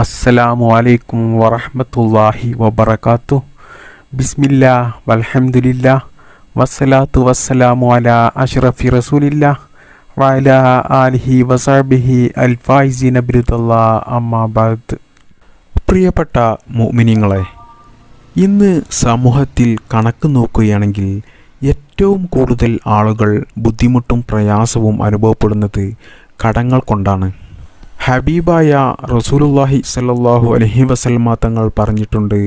അസ്സലാമു അലൈക്കും വറഹമത്തല്ലാഹി വബർക്കാത്തു ബിസ്മില്ല വൽഹംദുലില്ലാ. വസ്സലാത്തു വസ്സലാമു അല അഷ്റഫി റസൂലില്ല. വല ആലിഹി വസാബിഹി അൽഫായിസീന ബിരുദല്ലാ. അമ്മാ ബഅദ് പ്രിയപ്പെട്ട മോമിനിങ്ങളെ ഇന്ന് സമൂഹത്തിൽ കണക്ക് നോക്കുകയാണെങ്കിൽ ഏറ്റവും കൂടുതൽ ആളുകൾ ബുദ്ധിമുട്ടും പ്രയാസവും അനുഭവപ്പെടുന്നത് കടങ്ങൾ കൊണ്ടാണ്. ഹബീബായ റസൂലുല്ലാഹി സല്ലാഹു അലഹി വസൽമ തങ്ങൾ പറഞ്ഞിട്ടുണ്ട്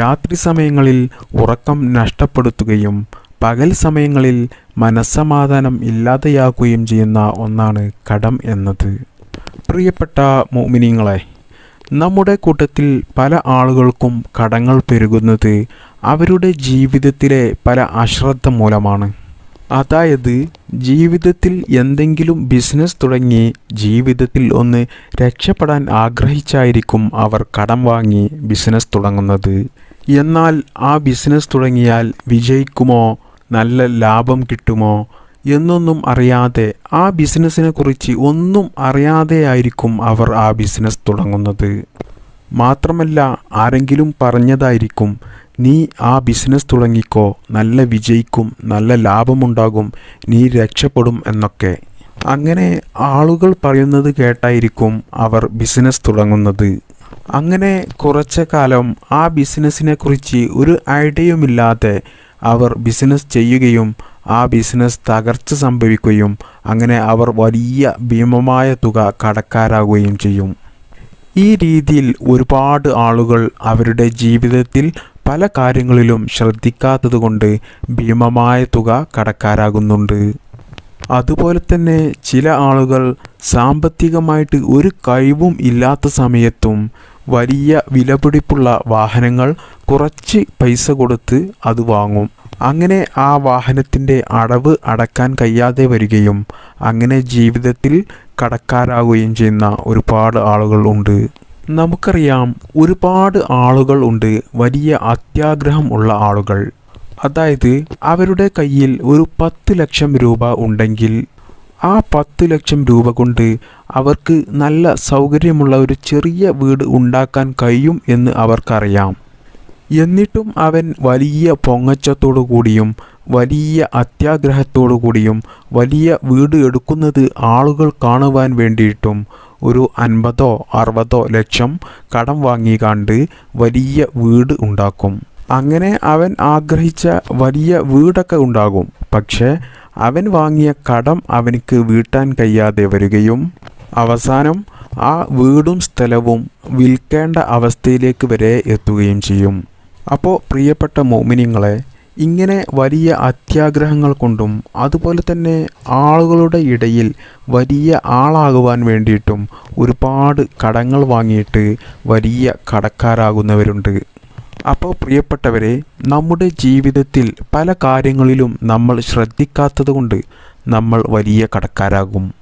രാത്രി സമയങ്ങളിൽ ഉറക്കം നഷ്ടപ്പെടുത്തുകയും പകൽ സമയങ്ങളിൽ മനസ്സമാധാനം ഇല്ലാതെയാക്കുകയും ചെയ്യുന്ന ഒന്നാണ് കടം എന്നത്. പ്രിയപ്പെട്ട മോമിനിങ്ങളെ നമ്മുടെ കൂട്ടത്തിൽ പല ആളുകൾക്കും കടങ്ങൾ പെരുകുന്നത് അവരുടെ ജീവിതത്തിലെ പല അശ്രദ്ധ മൂലമാണ്. അതായത് ജീവിതത്തിൽ എന്തെങ്കിലും ബിസിനസ് തുടങ്ങി ജീവിതത്തിൽ ഒന്ന് രക്ഷപ്പെടാൻ ആഗ്രഹിച്ചായിരിക്കും അവർ കടം വാങ്ങി ബിസിനസ് തുടങ്ങുന്നത്. എന്നാൽ ആ ബിസിനസ് തുടങ്ങിയാൽ വിജയിക്കുമോ? നല്ല ലാഭം കിട്ടുമോ? എന്നൊന്നും അറിയാതെ ആ ബിസിനസ്സിനെ കുറിച്ച് ഒന്നും അറിയാതെയായിരിക്കും അവർ ആ ബിസിനസ് തുടങ്ങുന്നത്. മാത്രമല്ല ആരെങ്കിലും പറഞ്ഞതായിരിക്കും നീ ആ ബിസിനസ് തുടങ്ങിക്കോ നല്ല വിജയിക്കും നല്ല ലാഭമുണ്ടാകും നീ രക്ഷപ്പെടും എന്നൊക്കെ. അങ്ങനെ ആളുകൾ പറയുന്നത് കേട്ടായിരിക്കും അവർ ബിസിനസ് തുടങ്ങുന്നത്. അങ്ങനെ കുറച്ച കാലം ആ ബിസിനസ്സിനെ കുറിച്ച് ഒരു ഐഡിയയുമില്ലാതെ അവർ ബിസിനസ് ചെയ്യുകയും ആ ബിസിനസ് തകർച്ച സംഭവിക്കുകയും അങ്ങനെ അവർ വലിയ ഭീമമായ തുക കടക്കാരാകുകയും ചെയ്യും. ഈ രീതിയിൽ ഒരുപാട് ആളുകൾ അവരുടെ ജീവിതത്തിൽ പല കാര്യങ്ങളിലും ശ്രദ്ധിക്കാത്തതുകൊണ്ട് ഭീമമായ തുക കടക്കാരാകുന്നുണ്ട്. അതുപോലെ തന്നെ ചില ആളുകൾ സാമ്പത്തികമായിട്ട് ഒരു കഴിവും ഇല്ലാത്ത സമയത്തും വലിയ വിലപിടിപ്പുള്ള വാഹനങ്ങൾ കുറച്ച് പൈസ കൊടുത്ത് അത് വാങ്ങും. അങ്ങനെ ആ വാഹനത്തിന്റെ അടവ് അടക്കാൻ കഴിയാതെ വരികയും അങ്ങനെ ജീവിതത്തിൽ കടക്കാരാകുകയും ചെയ്യുന്ന ഒരുപാട് ആളുകൾ ഉണ്ട്. നമുക്കറിയാം ഒരുപാട് ആളുകൾ ഉണ്ട്. വലിയ അത്യാഗ്രഹം ഉള്ള ആളുകൾ. അതായത് അവരുടെ കയ്യിൽ ഒരു പത്ത് ലക്ഷം രൂപ ഉണ്ടെങ്കിൽ ആ പത്ത് ലക്ഷം രൂപ കൊണ്ട് അവർക്ക് നല്ല സൗകര്യമുള്ള ഒരു ചെറിയ വീട് ഉണ്ടാക്കാൻ കഴിയും എന്ന് അവർക്കറിയാം. എന്നിട്ടും അവൻ വലിയ പൊങ്ങച്ചത്തോടു കൂടിയും വലിയ അത്യാഗ്രഹത്തോടു കൂടിയും വലിയ വീട് എടുക്കുന്നത് ആളുകൾ കാണുവാൻ വേണ്ടിയിട്ടും ഒരു അൻപതോ അറുപതോ ലക്ഷം കടം വാങ്ങി വാങ്ങിക്കാണ്ട് വലിയ വീട് ഉണ്ടാക്കും. അങ്ങനെ അവൻ ആഗ്രഹിച്ച വലിയ വീടൊക്കെ ഉണ്ടാകും. പക്ഷേ അവൻ വാങ്ങിയ കടം അവനിക്ക് വീട്ടാൻ കഴിയാതെ വരികയും അവസാനം ആ വീടും സ്ഥലവും വിൽക്കേണ്ട അവസ്ഥയിലേക്ക് വരെ എത്തുകയും ചെയ്യും. അപ്പോൾ പ്രിയപ്പെട്ട മോമിനിങ്ങളെ ഇങ്ങനെ വലിയ അത്യാഗ്രഹങ്ങൾ കൊണ്ടും അതുപോലെ തന്നെ ആളുകളുടെ ഇടയിൽ വലിയ ആളാകുവാൻ വേണ്ടിയിട്ടും ഒരുപാട് കടങ്ങൾ വാങ്ങിയിട്ട് വലിയ കടക്കാരാകുന്നവരുണ്ട്. അപ്പോൾ പ്രിയപ്പെട്ടവരെ നമ്മുടെ ജീവിതത്തിൽ പല കാര്യങ്ങളിലും നമ്മൾ ശ്രദ്ധിക്കാത്തതുകൊണ്ട് നമ്മൾ വലിയ കടക്കാരാകും.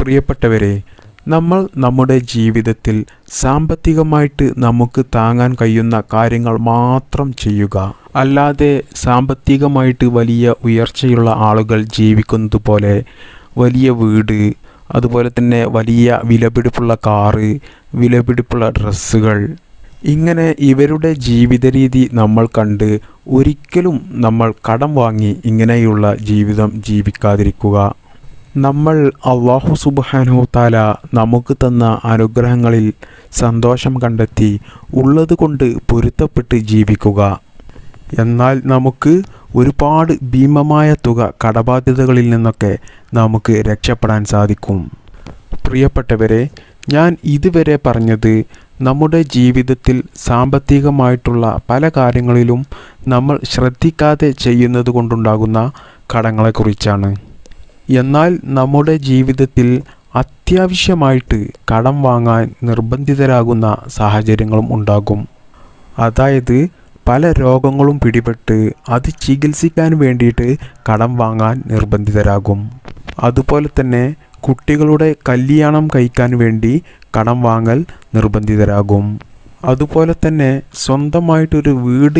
പ്രിയപ്പെട്ടവരെ നമ്മൾ നമ്മുടെ ജീവിതത്തിൽ സാമ്പത്തികമായിട്ട് നമുക്ക് താങ്ങാൻ കഴിയുന്ന കാര്യങ്ങൾ മാത്രം ചെയ്യുക. അല്ലാതെ സാമ്പത്തികമായിട്ട് വലിയ ഉയർച്ചയുള്ള ആളുകൾ ജീവിക്കുന്നത് പോലെ വലിയ വീട് അതുപോലെ തന്നെ വലിയ വിലപിടിപ്പുള്ള കാറ് വിലപിടിപ്പുള്ള ഡ്രസ്സുകൾ ഇങ്ങനെ ഇവരുടെ ജീവിത രീതി നമ്മൾ കണ്ട് ഒരിക്കലും നമ്മൾ കടം വാങ്ങി ഇങ്ങനെയുള്ള ജീവിതം ജീവിക്കാതിരിക്കുക. നമ്മൾ അള്ളാഹു സുബാനു താല നമുക്ക് തന്ന അനുഗ്രഹങ്ങളിൽ സന്തോഷം കണ്ടെത്തി ഉള്ളതുകൊണ്ട് പൊരുത്തപ്പെട്ട് ജീവിക്കുക. എന്നാൽ നമുക്ക് ഒരുപാട് ഭീമമായ തുക കടബാധ്യതകളിൽ നിന്നൊക്കെ നമുക്ക് രക്ഷപ്പെടാൻ സാധിക്കും. പ്രിയപ്പെട്ടവരെ ഞാൻ ഇതുവരെ പറഞ്ഞത് നമ്മുടെ ജീവിതത്തിൽ സാമ്പത്തികമായിട്ടുള്ള പല കാര്യങ്ങളിലും നമ്മൾ ശ്രദ്ധിക്കാതെ ചെയ്യുന്നത് കൊണ്ടുണ്ടാകുന്ന കടങ്ങളെക്കുറിച്ചാണ്. എന്നാൽ നമ്മുടെ ജീവിതത്തിൽ അത്യാവശ്യമായിട്ട് കടം വാങ്ങാൻ നിർബന്ധിതരാകുന്ന സാഹചര്യങ്ങളും ഉണ്ടാകും. അതായത് പല രോഗങ്ങളും പിടിപെട്ട് അത് ചികിത്സിക്കാൻ വേണ്ടിയിട്ട് കടം വാങ്ങാൻ നിർബന്ധിതരാകും. അതുപോലെ തന്നെ കുട്ടികളുടെ കല്യാണം കഴിക്കാൻ വേണ്ടി കടം വാങ്ങൽ നിർബന്ധിതരാകും. അതുപോലെ തന്നെ സ്വന്തമായിട്ടൊരു വീട്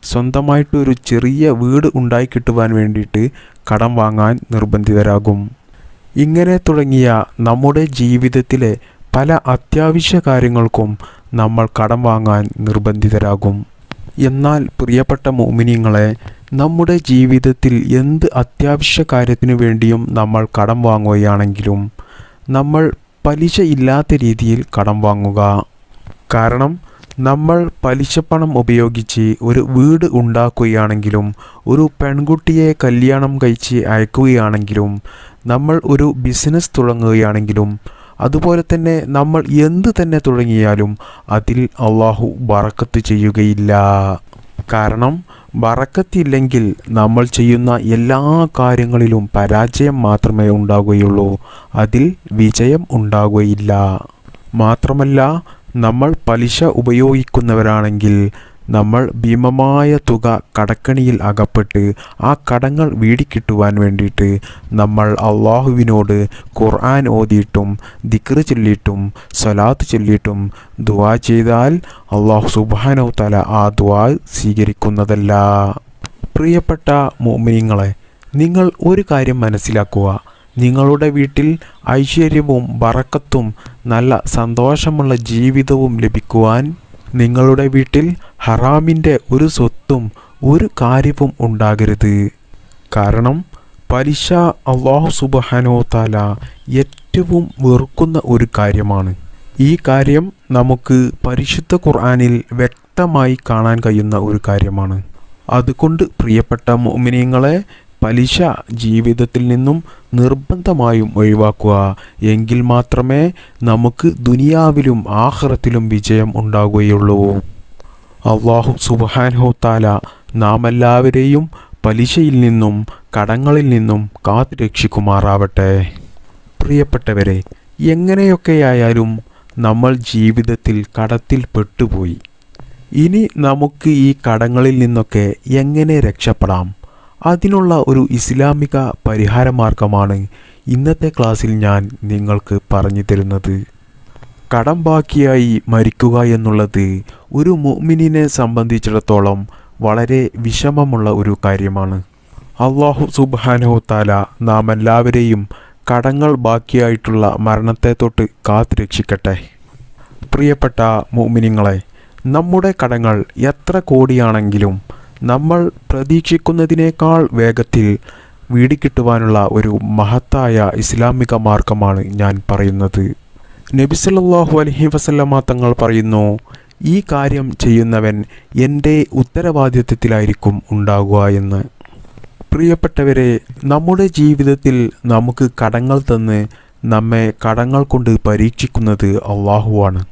ഇല്ലെങ്കിൽ സ്വന്തമായിട്ടൊരു ചെറിയ വീട് ഉണ്ടായി കിട്ടുവാൻ വേണ്ടിയിട്ട് കടം വാങ്ങാൻ നിർബന്ധിതരാകും. ഇങ്ങനെ തുടങ്ങിയ നമ്മുടെ ജീവിതത്തിലെ പല അത്യാവശ്യ കാര്യങ്ങൾക്കും നമ്മൾ കടം വാങ്ങാൻ നിർബന്ധിതരാകും. എന്നാൽ പ്രിയപ്പെട്ട മോമിനിയങ്ങളെ നമ്മുടെ ജീവിതത്തിൽ എന്ത് അത്യാവശ്യ കാര്യത്തിനു വേണ്ടിയും നമ്മൾ കടം വാങ്ങുകയാണെങ്കിലും നമ്മൾ പലിശ ഇല്ലാത്ത രീതിയിൽ കടം വാങ്ങുക. കാരണം നമ്മൾ പലിശപ്പണം ഉപയോഗിച്ച് ഒരു വീട് ഉണ്ടാക്കുകയാണെങ്കിലും ഒരു പെൺകുട്ടിയെ കല്യാണം കഴിച്ച് അയക്കുകയാണെങ്കിലും നമ്മൾ ഒരു ബിസിനസ് തുടങ്ങുകയാണെങ്കിലും അതുപോലെ തന്നെ നമ്മൾ എന്ത് തന്നെ തുടങ്ങിയാലും അതിൽ അള്ളാഹു ബറക്കത്ത് ചെയ്യുകയില്ല. കാരണം ബറക്കത്തില്ലെങ്കിൽ നമ്മൾ ചെയ്യുന്ന എല്ലാ കാര്യങ്ങളിലും പരാജയം മാത്രമേ ഉണ്ടാകുകയുള്ളൂ അതിൽ വിജയം ഉണ്ടാകുകയില്ല മാത്രമല്ല നമ്മൾ പലിശ ഉപയോഗിക്കുന്നവരാണെങ്കിൽ നമ്മൾ ഭീമമായ തുക കടക്കണിയിൽ അകപ്പെട്ട് ആ കടങ്ങൾ വീടിക്കിട്ടുവാൻ വേണ്ടിയിട്ട് നമ്മൾ അള്ളാഹുവിനോട് ഖുർആൻ ഓതിയിട്ടും ദിക്റ് ചൊല്ലിയിട്ടും സ്വലാത്ത് ചൊല്ലിയിട്ടും ദുവാ ചെയ്താൽ അള്ളാഹു സുബാനോ തല ആ ദുവാ സ്വീകരിക്കുന്നതല്ല. പ്രിയപ്പെട്ട മോമിനിങ്ങളെ നിങ്ങൾ ഒരു കാര്യം മനസ്സിലാക്കുക. നിങ്ങളുടെ വീട്ടിൽ ഐശ്വര്യവും വറക്കത്തും നല്ല സന്തോഷമുള്ള ജീവിതവും ലഭിക്കുവാൻ നിങ്ങളുടെ വീട്ടിൽ ഹറാമിന്റെ ഒരു സ്വത്തും ഒരു കാര്യവും ഉണ്ടാകരുത്. കാരണം പലിശ അള്ളാഹു സുബഹാനോ താല ഏറ്റവും വെറുക്കുന്ന ഒരു കാര്യമാണ്. ഈ കാര്യം നമുക്ക് പരിശുദ്ധ ഖുർആാനിൽ വ്യക്തമായി കാണാൻ കഴിയുന്ന ഒരു കാര്യമാണ്. അതുകൊണ്ട് പ്രിയപ്പെട്ട മോമിനിയങ്ങളെ പലിശ ജീവിതത്തിൽ നിന്നും നിർബന്ധമായും ഒഴിവാക്കുക. എങ്കിൽ മാത്രമേ നമുക്ക് ദുനിയാവിലും ആഹ്റത്തിലും വിജയം ഉണ്ടാകുകയുള്ളൂ അള്ളാഹു സുബാൻഹോ താല നാം എല്ലാവരെയും പലിശയിൽ നിന്നും കടങ്ങളിൽ നിന്നും കാത്തു രക്ഷിക്കുമാറാവട്ടെ. പ്രിയപ്പെട്ടവരെ എങ്ങനെയൊക്കെയായാലും നമ്മൾ ജീവിതത്തിൽ കടത്തിൽ പെട്ടുപോയി. ഇനി നമുക്ക് ഈ കടങ്ങളിൽ നിന്നൊക്കെ എങ്ങനെ രക്ഷപ്പെടാം? അതിനുള്ള ഒരു ഇസ്ലാമിക പരിഹാര മാർഗമാണ് ഇന്നത്തെ ക്ലാസ്സിൽ ഞാൻ നിങ്ങൾക്ക് പറഞ്ഞു തരുന്നത്. കടം ബാക്കിയായി മരിക്കുക എന്നുള്ളത് ഒരു മുഅ്മിനിനെ സംബന്ധിച്ചിടത്തോളം വളരെ വിഷമമുള്ള ഒരു കാര്യമാണ്. അള്ളാഹു സുബ്ഹാനഹു താല നാം എല്ലാവരെയും കടങ്ങൾ ബാക്കിയായിട്ടുള്ള മരണത്തെ തൊട്ട് കാത്തു രക്ഷിക്കട്ടെ. പ്രിയപ്പെട്ട മുഅ്മിനിങ്ങളെ നമ്മുടെ കടങ്ങൾ എത്ര കോടിയാണെങ്കിലും നമ്മൾ പ്രതീക്ഷിക്കുന്നതിനേക്കാൾ വേഗത്തിൽ വീടിക്കിട്ടുവാനുള്ള ഒരു മഹത്തായ ഇസ്ലാമിക മാർഗമാണ് ഞാൻ പറയുന്നത്. നബിസല്ലാഹു അലഹി വസല്ലമ്മ വസല്ലമ തങ്ങൾ പറയുന്നു ഈ കാര്യം ചെയ്യുന്നവൻ എന്റെ ഉത്തരവാദിത്വത്തിലായിരിക്കും ഉണ്ടാകുക എന്ന്. പ്രിയപ്പെട്ടവരെ നമ്മുടെ ജീവിതത്തിൽ നമുക്ക് കടങ്ങൾ തന്ന് നമ്മെ കടങ്ങൾ കൊണ്ട് പരീക്ഷിക്കുന്നത് അള്ളാഹുവാണ്.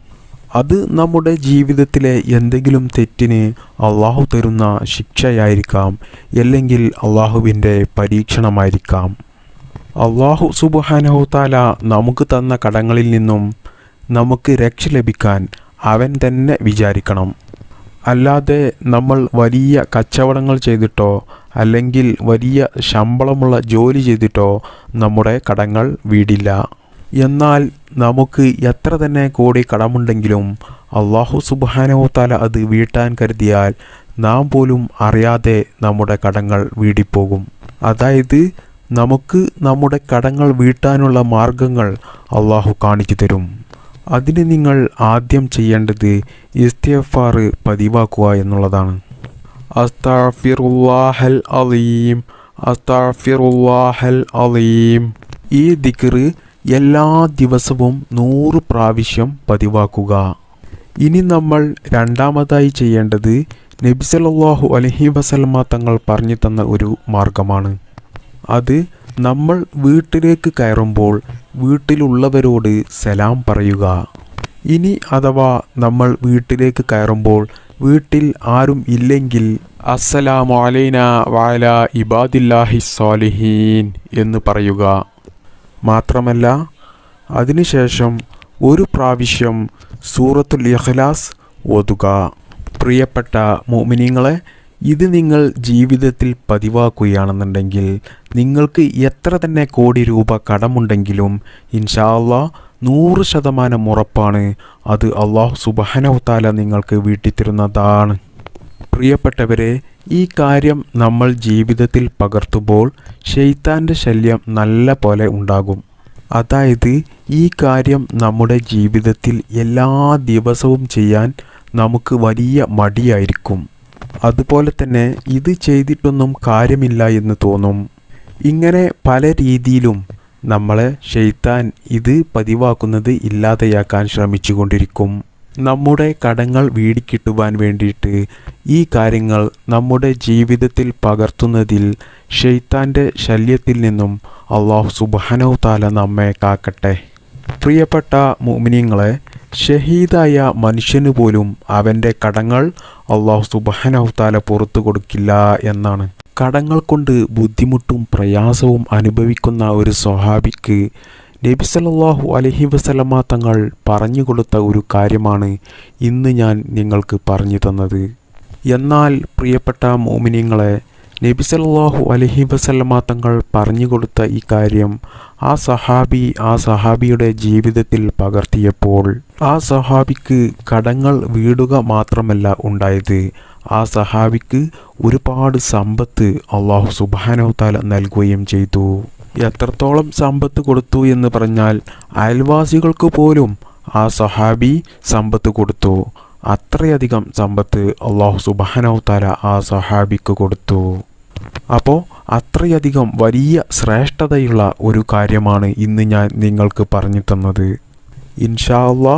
അത് നമ്മുടെ ജീവിതത്തിലെ എന്തെങ്കിലും തെറ്റിന് അള്ളാഹു തരുന്ന ശിക്ഷയായിരിക്കാം അല്ലെങ്കിൽ അള്ളാഹുവിന്റെ പരീക്ഷണമായിരിക്കാം. അള്ളാഹു താല നമുക്ക് തന്ന കടങ്ങളിൽ നിന്നും നമുക്ക് രക്ഷ ലഭിക്കാൻ അവൻ തന്നെ വിചാരിക്കണം. അല്ലാതെ നമ്മൾ വലിയ കച്ചവടങ്ങൾ ചെയ്തിട്ടോ അല്ലെങ്കിൽ വലിയ ശമ്പളമുള്ള ജോലി ചെയ്തിട്ടോ നമ്മുടെ കടങ്ങൾ വീടില്ല. എന്നാൽ നമുക്ക് എത്ര തന്നെ കോടി കടമുണ്ടെങ്കിലും അള്ളാഹു സുബാനോ തല അത് വീട്ടാൻ കരുതിയാൽ നാം പോലും അറിയാതെ നമ്മുടെ കടങ്ങൾ വീടിപ്പോകും. അതായത് നമുക്ക് നമ്മുടെ കടങ്ങൾ വീട്ടാനുള്ള മാർഗങ്ങൾ അള്ളാഹു കാണിച്ചു തരും. അതിന് നിങ്ങൾ ആദ്യം ചെയ്യേണ്ടത് ഇസ്തിഫാർ പതിവാക്കുക എന്നുള്ളതാണ്. അസ്താഫിറുല്ലാഹൽ അലീം അസ്താഫിറുല്ലാഹൽ അലീം. ഈ ദിക്റ് എല്ലാ ദിവസവും നൂറ് പ്രാവശ്യം പതിവാക്കുക. ഇനി നമ്മൾ രണ്ടാമതായി ചെയ്യേണ്ടത് നബി സല്ലല്ലാഹു അലൈഹി വസല്ലമ തങ്ങൾ പറഞ്ഞു തന്ന ഒരു മാർഗമാണ്. അത് നമ്മൾ വീട്ടിലേക്ക് കയറുമ്പോൾ വീട്ടിലുള്ളവരോട് സലാം പറയുക. ഇനി അഥവാ നമ്മൾ വീട്ടിലേക്ക് കയറുമ്പോൾ വീട്ടിൽ ആരും ഇല്ലെങ്കിൽ അസ്സലാമു അലൈന വാല ഇബാദില്ലാഹി സ്വാലിഹീൻ എന്ന് പറയുക. മാത്രമല്ല അതിനുശേഷം ഒരു പ്രാവശ്യം സൂറത്തുൽ ഇഖ്ലാസ് ഓതുക. പ്രിയപ്പെട്ട മോമിനിങ്ങളെ ഇത് നിങ്ങൾ ജീവിതത്തിൽ പതിവാക്കുകയാണെന്നുണ്ടെങ്കിൽ നിങ്ങൾക്ക് എത്ര തന്നെ കോടി രൂപ കടമുണ്ടെങ്കിലും ഇൻഷാല്ല നൂറ് ശതമാനം ഉറപ്പാണ് അത് അള്ളാഹു സുബഹനവത്താല നിങ്ങൾക്ക് വീട്ടിത്തരുന്നതാണ്. പ്രിയപ്പെട്ടവരെ ഈ കാര്യം നമ്മൾ ജീവിതത്തിൽ പകർത്തുമ്പോൾ ഷെയ്ത്താന്റെ ശല്യം നല്ല പോലെ ഉണ്ടാകും. അതായത് ഈ കാര്യം നമ്മുടെ ജീവിതത്തിൽ എല്ലാ ദിവസവും ചെയ്യാൻ നമുക്ക് വലിയ മടിയായിരിക്കും. അതുപോലെ തന്നെ ഇത് ചെയ്തിട്ടൊന്നും കാര്യമില്ല എന്ന് തോന്നും. ഇങ്ങനെ പല രീതിയിലും നമ്മളെ ഷെയ്ത്താൻ ഇത് പതിവാക്കുന്നത് ഇല്ലാതെയാക്കാൻ ശ്രമിച്ചുകൊണ്ടിരിക്കും. നമ്മുടെ കടങ്ങൾ വീടിക്കിട്ടുവാൻ വേണ്ടിയിട്ട് ഈ കാര്യങ്ങൾ നമ്മുടെ ജീവിതത്തിൽ പകർത്തുന്നതിൽ ഷെയ്ത്താന്റെ ശല്യത്തിൽ നിന്നും അള്ളാഹു സുബാനോ താല നമ്മെ കാക്കട്ടെ. പ്രിയപ്പെട്ട മോമിനിങ്ങളെ ഷഹീദായ മനുഷ്യന് പോലും അവന്റെ കടങ്ങൾ അള്ളാഹു താല പുറത്തു കൊടുക്കില്ല എന്നാണ്. കടങ്ങൾ കൊണ്ട് ബുദ്ധിമുട്ടും പ്രയാസവും അനുഭവിക്കുന്ന ഒരു സ്വഹാബിക്ക് നബി സല്ലല്ലാഹു അലൈഹി വസല്ലമ തങ്ങൾ പറഞ്ഞു കൊടുത്ത ഒരു കാര്യമാണ് ഇന്ന് ഞാൻ നിങ്ങൾക്ക് പറഞ്ഞു തന്നത്. എന്നാൽ പ്രിയപ്പെട്ട മോമിനിങ്ങളെ നബി സല്ലല്ലാഹു അലൈഹി വസല്ലമ തങ്ങൾ പറഞ്ഞു കൊടുത്ത ഈ കാര്യം ആ സഹാബി ആ സഹാബിയുടെ ജീവിതത്തിൽ പകർത്തിയപ്പോൾ ആ സഹാബിക്ക് കടങ്ങൾ വീടുക മാത്രമല്ല ഉണ്ടായത്. ആ സഹാബിക്ക് ഒരുപാട് സമ്പത്ത് അള്ളാഹു സുബാനോ താല നൽകുകയും ചെയ്തു. എത്രത്തോളം സമ്പത്ത് കൊടുത്തു എന്ന് പറഞ്ഞാൽ അയൽവാസികൾക്ക് പോലും ആ സഹാബി സമ്പത്ത് കൊടുത്തു. അത്രയധികം സമ്പത്ത് അള്ളാഹു സുബാനോ താല ആ സഹാബിക്ക് കൊടുത്തു. അപ്പോൾ അത്രയധികം വലിയ ശ്രേഷ്ഠതയുള്ള ഒരു കാര്യമാണ് ഇന്ന് ഞാൻ നിങ്ങൾക്ക് പറഞ്ഞു തന്നത്. ഇൻഷാ അള്ളാ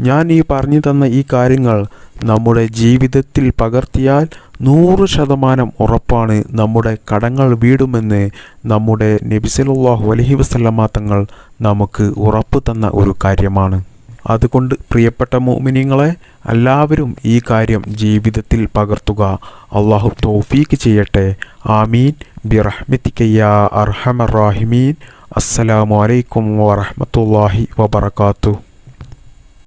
ഞാൻ ഈ പറഞ്ഞു തന്ന ഈ കാര്യങ്ങൾ നമ്മുടെ ജീവിതത്തിൽ പകർത്തിയാൽ നൂറ് ശതമാനം ഉറപ്പാണ് നമ്മുടെ കടങ്ങൾ വീടുമെന്ന് നമ്മുടെ നബിസലുല്ലാഹു അലഹി വസ്ലമ തങ്ങൾ നമുക്ക് ഉറപ്പ് തന്ന ഒരു കാര്യമാണ്. അതുകൊണ്ട് പ്രിയപ്പെട്ട മോമിനിങ്ങളെ എല്ലാവരും ഈ കാര്യം ജീവിതത്തിൽ പകർത്തുക. അള്ളാഹു തോഫീക്ക് ചെയ്യട്ടെ. ആമീൻ. ബിറഹ്മിത്തിക്കയ്യ അർഹമറാഹിമീൻ അസ്സലാമലൈക്കും വറഹമത്തല്ലാഹി വബർക്കാത്തു